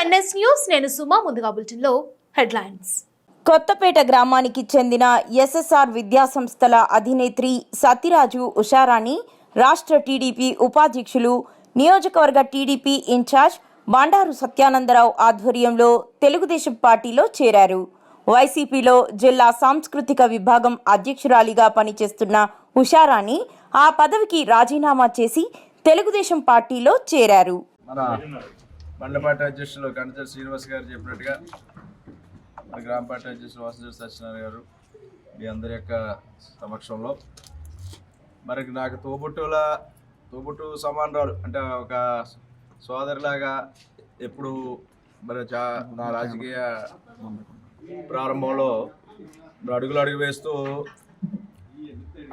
NS news నేను సుమా ముందుగా బులెటిన్లో హెడ్లైన్స్. కొత్తపేట గ్రామానికి చెందిన ఎస్ఎస్ఆర్ విద్యాసంస్థల అధినేత్రి సత్యరాజు ఉషారాణి రాష్ట్ర టీడీపీ ఉపాధ్యక్షులు నియోజకవర్గ టీడీపీ ఇన్ఛార్జ్ బండారు సత్యానందరావు ఆధ్వర్యంలో తెలుగుదేశం పార్టీలో చేరారు. వైసీపీలో జిల్లా సాంస్కృతిక విభాగం అధ్యక్షురాలిగా పనిచేస్తున్న ఉషారాణి ఆ పదవికి రాజీనామా చేసి తెలుగుదేశం పార్టీలో చేరారు. మన మండపాటి అధ్యక్షులు కణితల శ్రీనివాస్ గారు చెప్పినట్టుగా మన గ్రామ పార్టీ అధ్యక్షులు వాసుదేవ సత్యనారాయణ గారు మీ అందరి యొక్క సమక్షంలో. మరి నాకు తోబుట్టుల తోబుట్టు సమానరాలు అంటే ఒక సోదరిలాగా ఎప్పుడు మరి చా నా రాజకీయ ప్రారంభంలో అడుగులు అడుగు వేస్తూ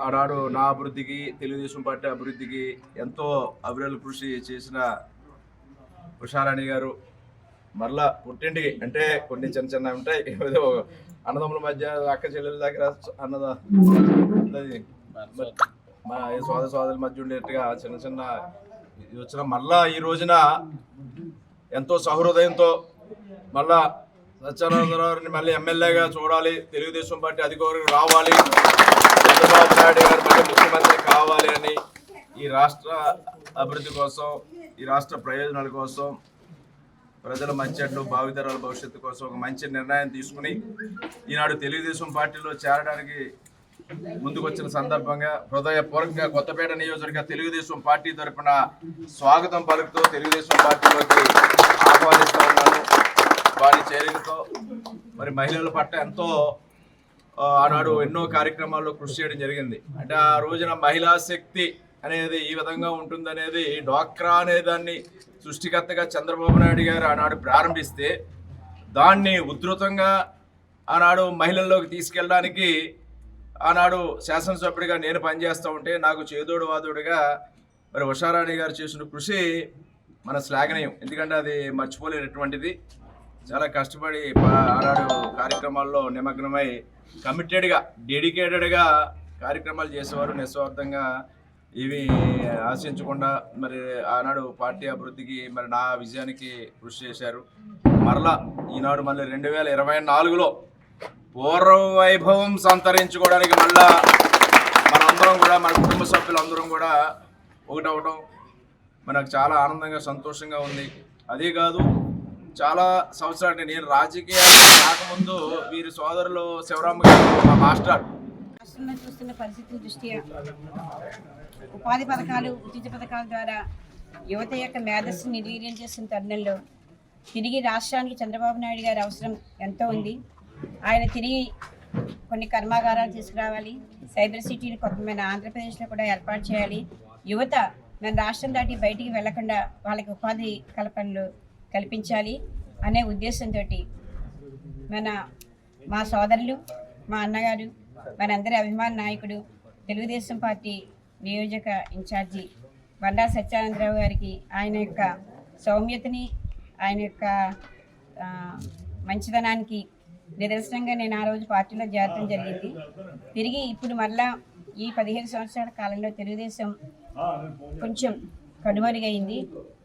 ఆనాడు నా అభివృద్ధికి తెలుగుదేశం పార్టీ అభివృద్ధికి ఎంతో అభివృద్ధి కృషి చేసిన ఉషారాణి గారు మరలా పుట్టింటికి అంటే కొన్ని చిన్న చిన్న ఉంటాయి. ఏదో అన్నదమ్ముల మధ్య అక్క చెల్లెల దగ్గర అన్నద అది మా ఏ సోదర సోదరుల మధ్య ఉండేట్టుగా చిన్న చిన్న ఇది వచ్చిన మళ్ళా ఈ రోజున ఎంతో సహృదయంతో మళ్ళా సత్యానందరావుని మళ్ళీ ఎమ్మెల్యేగా చూడాలి. తెలుగుదేశం పార్టీ అధికారులు రావాలి. చంద్రబాబు నాయుడు గారు మళ్ళీ ముఖ్యమంత్రి కావాలి అని ఈ రాష్ట్ర అభివృద్ధి కోసం ఈ రాష్ట్ర ప్రయోజనాల కోసం ప్రజల మంచి భావితరాల భవిష్యత్తు కోసం ఒక మంచి నిర్ణయం తీసుకుని ఈనాడు తెలుగుదేశం పార్టీలో చేరడానికి ముందుకొచ్చిన సందర్భంగా హృదయపూర్వకంగా కొత్తపేట నియోజకవర్గ తెలుగుదేశం పార్టీ తరఫున స్వాగతం పలుకుతూ తెలుగుదేశం పార్టీలోకి ఆహ్వానిస్తూ ఉన్నాను. వారి చేరికతో మరి మహిళల పట్ల ఎంతో ఆనాడు ఎన్నో కార్యక్రమాల్లో కృషి చేయడం జరిగింది. అంటే ఆ రోజున మహిళా శక్తి అనేది ఈ విధంగా ఉంటుందనేది డ్వాక్రా అనే దాన్ని సృష్టికర్తగా చంద్రబాబు నాయుడు గారు ఆనాడు ప్రారంభిస్తే దాన్ని ఉధృతంగా ఆనాడు మహిళల్లోకి తీసుకెళ్ళడానికి ఆనాడు శాసనసభ్యుడిగా నేను పనిచేస్తూ ఉంటే నాకు చేదోడు వాదోడుగా మరి ఉషారాణి గారు చేసిన కృషి మన శ్లాఘనీయం. ఎందుకంటే అది మర్చిపోలేనటువంటిది. చాలా కష్టపడి ఆనాడు కార్యక్రమాల్లో నిమగ్నమై కమిటెడ్గా డెడికేటెడ్గా కార్యక్రమాలు చేసేవారు నిస్వార్థంగా ఇవి ఆశించకుండా మరి ఆనాడు పార్టీ అభివృద్ధికి మరి నా విజయానికి కృషి చేశారు. మరలా ఈనాడు మళ్ళీ రెండు వేల ఇరవై నాలుగులో పూర్వ వైభవం సంతరించుకోవడానికి మళ్ళా మనందరం కూడా మన కుటుంబ సభ్యులందరం కూడా ఒకటవటం మనకు చాలా ఆనందంగా సంతోషంగా ఉంది. అదే కాదు చాలా సంవత్సరాలు నేను రాజకీయాలు రాకముందు వీరి సోదరులు శివరామ గారు మా మాస్టర్ రాష్ట్రంలో చూస్తున్న పరిస్థితుల దృష్ట్యా ఉపాధి పథకాలు ఉచిత పథకాల ద్వారా యువత యొక్క మేధస్సును నిర్వీర్యం చేసిన తరుణంలో తిరిగి రాష్ట్రానికి చంద్రబాబు నాయుడు గారి అవసరం ఎంతో ఉంది. ఆయన తిరిగి కొన్ని కర్మాగారాలు తీసుకురావాలి. సైబర్ సిటీని కొత్త మన ఆంధ్రప్రదేశ్లో కూడా ఏర్పాటు చేయాలి. యువత మన రాష్ట్రం దాటి బయటికి వెళ్ళకుండా వాళ్ళకి ఉపాధి కల్పనలు కల్పించాలి అనే ఉద్దేశంతో మన మా సోదరులు మా అన్నగారు మనందరి అభిమాన నాయకుడు తెలుగుదేశం పార్టీ నియోజక ఇన్ఛార్జి బండా సత్యానందరావు గారికి ఆయన యొక్క సౌమ్యతని ఆయన యొక్క మంచిదనానికి మంచితనానికి నిదర్శనంగా నేను ఆ రోజు పార్టీలో చేరడం జరిగింది. తిరిగి ఇప్పుడు మళ్ళా ఈ పదిహేను సంవత్సరాల కాలంలో తెలుగుదేశం కొంచెం కనుమరుగైంది.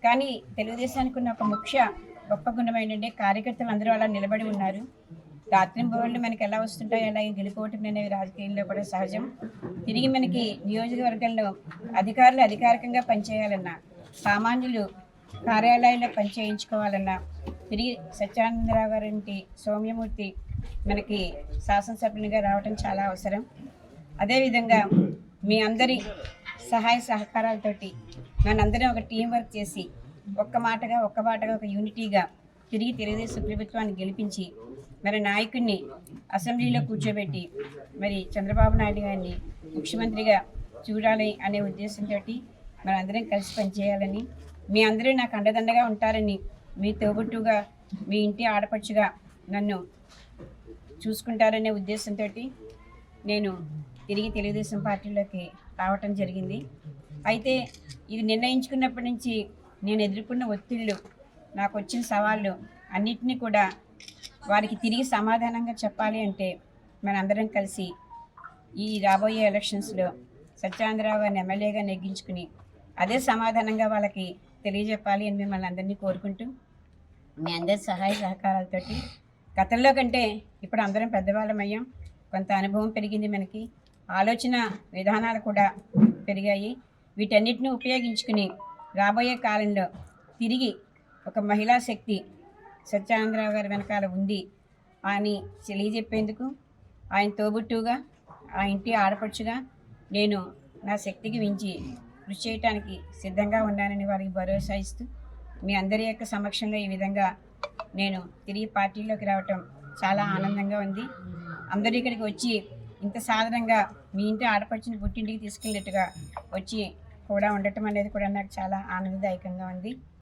కానీ తెలుగుదేశానికి ఉన్న ఒక ముఖ్య గొప్ప గుణం కార్యకర్తలు అందరూ అలా నిలబడి ఉన్నారు. రాత్రింబోళ్ళు మనకి ఎలా వస్తుంటాయో? అలాగే గెలుపోవటం అనేవి రాజకీయాల్లో కూడా సహజం. తిరిగి మనకి నియోజకవర్గంలో అధికారులు అధికారికంగా పనిచేయాలన్నా సామాన్యులు కార్యాలయాల్లో పనిచేయించుకోవాలన్నా తిరిగి సత్యానందరావు గారింటి సౌమ్యమూర్తి మనకి శాసనసభ్యునిగా రావటం చాలా అవసరం. అదేవిధంగా మీ అందరి సహాయ సహకారాలతోటి మనందరం ఒక టీం వర్క్ చేసి ఒక్క మాటగా ఒక్క మాటగా ఒక యూనిటీగా తిరిగి తెలుగుదేశం ప్రభుత్వాన్ని గెలిపించి మరి నాయకుడిని అసెంబ్లీలో కూర్చోబెట్టి మరి చంద్రబాబు నాయుడు గారిని ముఖ్యమంత్రిగా చూడాలి అనే ఉద్దేశంతో మనందరం కలిసి పనిచేయాలని మీ అందరూ నాకు అండదండగా ఉంటారని మీ తోబుట్టుగా మీ ఇంటి ఆడపడుచుగా నన్ను చూసుకుంటారనే ఉద్దేశంతో నేను తిరిగి తెలుగుదేశం పార్టీలోకి రావటం జరిగింది. అయితే ఇది నిర్ణయించుకున్నప్పటి నుంచి నేను ఎదుర్కొన్న ఒత్తిళ్ళు నాకు వచ్చిన సవాళ్ళు అన్నిటినీ కూడా వారికి తిరిగి సమాధానంగా చెప్పాలి అంటే మనందరం కలిసి ఈ రాబోయే ఎలక్షన్స్లో సత్యానందరావు గారిని ఎమ్మెల్యేగా నెగ్గించుకుని అదే సమాధానంగా వాళ్ళకి తెలియజెప్పాలి అని మిమ్మల్ని అందరినీ కోరుకుంటూ మీ అందరి సహాయ సహకారాలతోటి గతంలో కంటే ఇప్పుడు అందరం పెద్దవాళ్ళమయ్యాం. కొంత అనుభవం పెరిగింది మనకి. ఆలోచన విధానాలు కూడా పెరిగాయి. వీటన్నిటిని ఉపయోగించుకుని రాబోయే కాలంలో తిరిగి ఒక మహిళా శక్తి సత్యానందరావు గారి వెనకాల ఉంది అని తెలియజెప్పేందుకు ఆయన తోబుట్టుగా ఆ ఇంటి ఆడపడుచుగా నేను నా శక్తికి మించి కృషి చేయటానికి సిద్ధంగా ఉన్నానని వారికి భరోసా ఇస్తూ మీ అందరి యొక్క సమక్షంలో ఈ విధంగా నేను తిరిగి పార్టీలోకి రావటం చాలా ఆనందంగా ఉంది. అందరూ ఇక్కడికి వచ్చి ఇంత సాధారణంగా మీ ఇంటి ఆడపడుచుని పుట్టింటికి తీసుకెళ్ళినట్టుగా వచ్చి కూడా ఉండటం అనేది కూడా నాకు చాలా ఆనందదాయకంగా ఉంది.